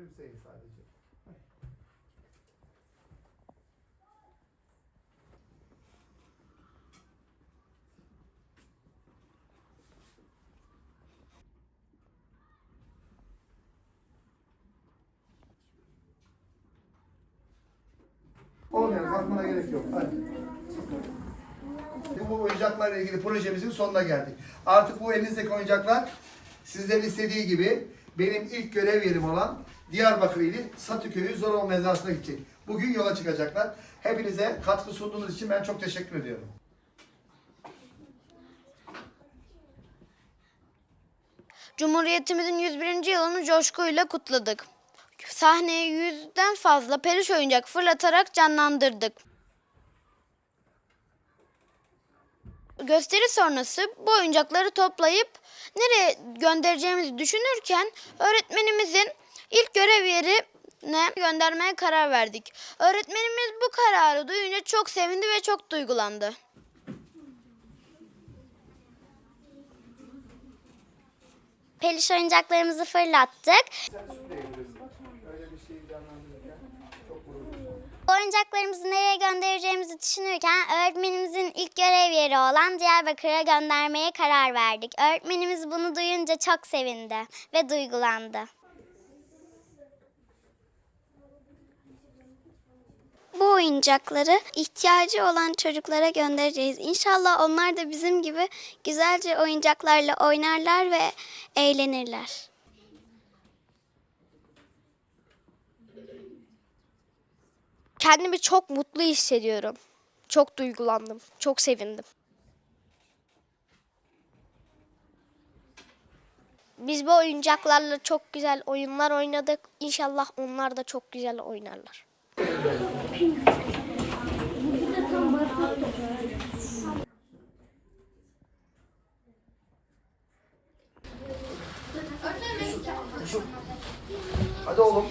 Gülümseyin sadece. Olmayan kalkmana gerek yok. Hadi. Bu oyuncaklarla ilgili projemizin sonuna geldik. Artık bu elinizdeki oyuncaklar sizlerin istediği gibi benim ilk görev yerim olan Diyarbakır ili Satıköy'ü Zorol Mezrası'na gidecek. Bugün yola çıkacaklar. Hepinize katkı sunduğunuz için ben çok teşekkür ediyorum. Cumhuriyetimizin 101. yılını coşkuyla kutladık. Sahneye yüzden fazla peluş oyuncak fırlatarak canlandırdık. Gösteri sonrası bu oyuncakları toplayıp nereye göndereceğimizi düşünürken öğretmenimizin ilk görev yerine göndermeye karar verdik. Öğretmenimiz bu kararı duyunca çok sevindi ve çok duygulandı. Peluş oyuncaklarımızı fırlattık. Öyle bir şey Oyuncaklarımızı nereye göndereceğimizi düşünürken öğretmenimizin ilk görev yeri olan Diyarbakır'a göndermeye karar verdik. Öğretmenimiz bunu duyunca çok sevindi ve duygulandı. Bu oyuncakları ihtiyacı olan çocuklara göndereceğiz. İnşallah onlar da bizim gibi güzelce oyuncaklarla oynarlar ve eğlenirler. Kendimi çok mutlu hissediyorum. Çok duygulandım. Çok sevindim. Biz bu oyuncaklarla çok güzel oyunlar oynadık. İnşallah onlar da çok güzel oynarlar. Hadi oğlum.